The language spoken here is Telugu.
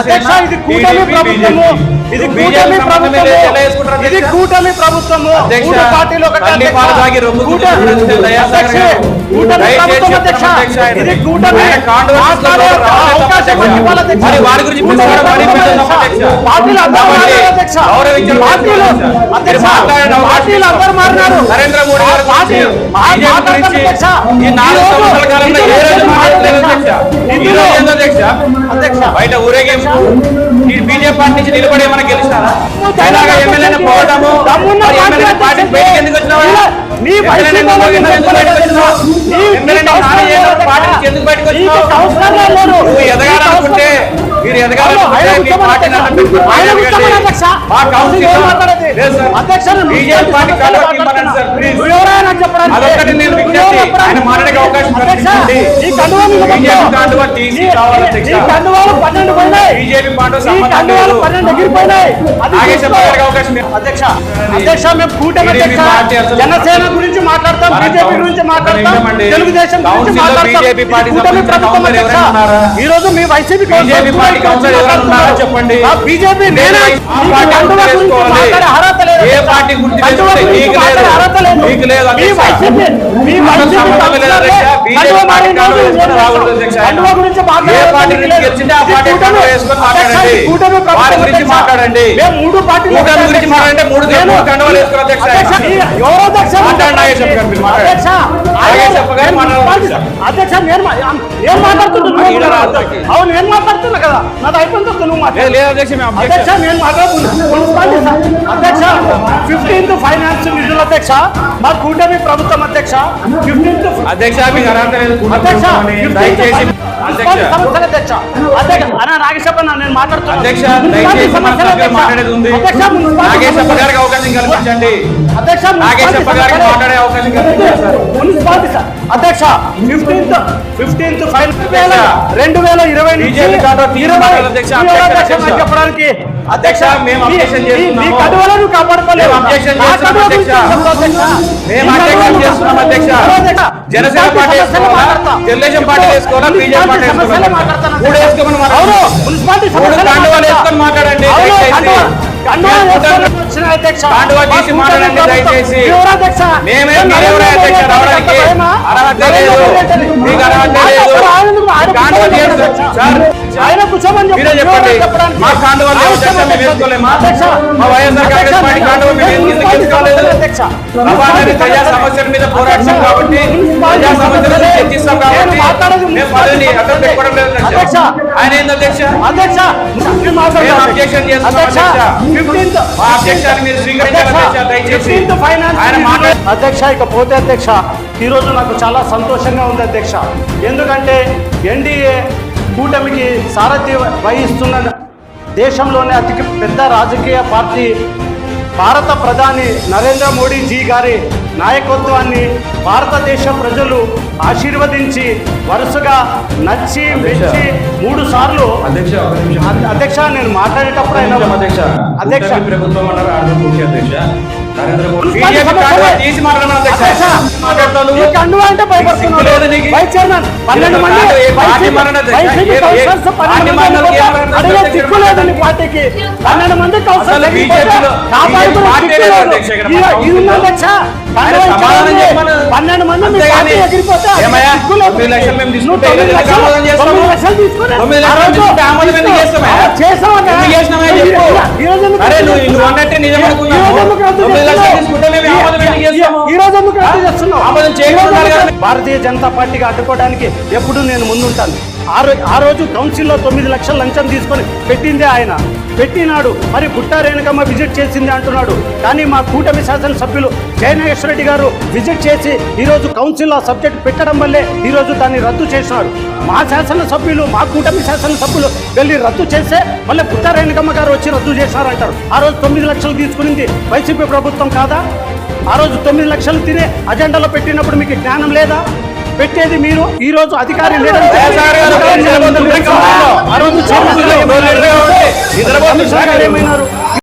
అధ్యక్ష ఇది కూటమి ప్రభుత్వము. ఇది కూటమి ప్రభుత్వము. ఇది కూటమి ప్రభుత్వము. పార్టీలు. ఇది కూటమి వారి గురించి. పార్టీలు అందరూ మారినారు నరేంద్ర మోడీ గారి గురించి, పార్టీ- బీజేపీ మాట్లాడతారు గురించి అధ్యక్ష. ఈ నాలుగు ఈరోజు సంవత్సరాల కాలంలో ఏ రోజు మాట్లాడలేదు అధ్యక్ష. ఈ ఇందులో బయట ఊరేగింపు బీజేపీ పార్టీ నుంచి నిలబడి ఏమైనా గెలిచినారా ఇలాగ ఎమ్మెల్యేని పోవడము ఎమ్మెల్యే పార్టీ. బయటికి ఎందుకు. నువ్వు ఎదగాలనుకుంటే మీరు ఎదగాలనుకుంటే మీ కౌన్సిల్ బీజేపీ పార్టీ చెప్పడానికి? నేను అధ్యక్ష, మేము కూటమి జనసేన గురించి మాట్లాడతాం బీజేపీ గురించి మాట్లాడతాం. తెలుగుదేశం గురించి మాట్లాడతాం? ఈ రోజు మీ వైసీపీ చెప్పండి. బీజేపీ నేను అర్హత లేదు. అర్హత లేదు. గురించి మాట్లాడండి. మూడు పార్టీలు గురించి. మాట్లాడంటే మూడు కండువాలు వేసుకోవాలి అధ్యక్ష. అధ్యక్ష, నేను ఏం మాట్లాడుతున్నా ఈడ నువ్వు రాదు. అవును నేను మాట్లాడుతున్నా కదా. నాది అయిపోయిన తర్వాత నువ్వు మాట్లాడు. అధ్యక్ష నేను మాట్లాడుతున్నా. Municipality sir. అధ్యక్ష ఫిఫ్టీన్త్ ఫైనాన్స్ నిధుల అధ్యక్ష మా కూటమి ప్రభుత్వం అధ్యక్ష ఫిఫ్టీన్త్ అధ్యక్ష అధ్యక్ష ప్రభుత్వాన్ని. 15th దయచేసి అధ్యక్ష నేను అవకాశం కల్పించండి అధ్యక్ష నాగేశ్వర గారికి మాట్లాడే అవకాశం కల్పించండి సార్. మున్సిపాలిటీ సార్ అధ్యక్ష ఫిఫ్టీన్త్ ఫిఫ్టీన్త్ ఫైవ్ వేల రెండు వేల ఇరవై చెప్పడానికి అధ్యక్ష, మేము మీ- చేస్తున్నాము. కడువలను కాపాడుకోలేవు మేము objection నా చేస్తున్నాం, కడువ అధ్యక్ష. మేము కడువలను చేస్తున్నాం, అధ్యక్ష. జనసేన పార్టీ. తెలుగుదేశం పార్టీ వేసుకోవాలా? బీజేపీ ఆయన కూర్చోమని చెప్పండి? మా? అధ్యక్ష. మా వైఎస్ఆర్ కాంగ్రెస్ పార్టీ కాండువా అధ్యక్ష. సమాధానం ప్రజా సమస్యల మీద పోరాడుతాం కాబట్టి ప్రజా సమస్యలను చర్చిస్తాం కాబట్టి మేము పదవిని అడ్డం పెట్టుకోవడం లేదు అధ్యక్ష. ఆయన ఏంది అధ్యక్ష? అధ్యక్ష నేను మాట్లాడతాను. మేము objection చేస్తున్నాం, అధ్యక్ష, అధ్యక్ష. 15th మా అధ్యక్షాన్ని మీరు స్వీకరించాలి అధ్యక్ష దయచేసి. 15th ఫైనాన్స్ ఆయన మాట్లాడే. అధ్యక్ష ఇక పోతే అధ్యక్ష ఈరోజు నాకు చాలా సంతోషంగా ఉంది అధ్యక్ష. ఎందుకంటే ఎన్డీఏ కూటమికి సారథ్య వహిస్తున్న దేశంలోనే అతి పెద్ద రాజకీయ పార్టీ భారత ప్రధాని నరేంద్ర మోడీజీ గారి నాయకత్వాన్ని భారతదేశ ప్రజలు ఆశీర్వదించి వరుసగా నచ్చి మెచ్చి మూడు సార్లు అధ్యక్ష నేను మాట్లాడేటప్పుడు అధ్యక్ష అధ్యక్ష. ప్రభుత్వం అన్నారు అధ్యక్ష. చైర్మన్ పన్నెండు మంది పన్నెండు మంది పార్టీకి. ఎగిరిపోతే భారతీయ జనతా పార్టీకి అడ్డుకోవడానికి ఎప్పుడు నేను ముందుంటాను. ఆ రోజు ఆ రోజు కౌన్సిల్లో తొమ్మిది లక్షల లంచం తీసుకొని పెట్టిందే ఆయన. పెట్టినాడు. మరి పుట్టా రేణుకమ్మ విజిట్ చేసింది అంటున్నాడు. కానీ మా కూటమి శాసనసభ్యులు జయనాగేశ్వర రెడ్డి గారు విజిట్ చేసి ఈరోజు కౌన్సిల్ ఆ సబ్జెక్ట్ పెట్టడం వల్లే ఈరోజు దాన్ని రద్దు చేసినాడు. మా శాసనసభ్యులు మా కూటమి శాసనసభ్యులు వెళ్ళి రద్దు చేస్తే మళ్ళీ పుట్టా రేణుకమ్మ గారు వచ్చి రద్దు చేశారంటారు ఆ రోజు తొమ్మిది లక్షలు తీసుకునింది వైసీపీ ప్రభుత్వం కాదా? ఆ రోజు తొమ్మిది లక్షలు తినే అజెండాలో పెట్టినప్పుడు మీకు జ్ఞానం లేదా? పెట్టేది మీరు. ఈ రోజు అధికారి ఏమైనారు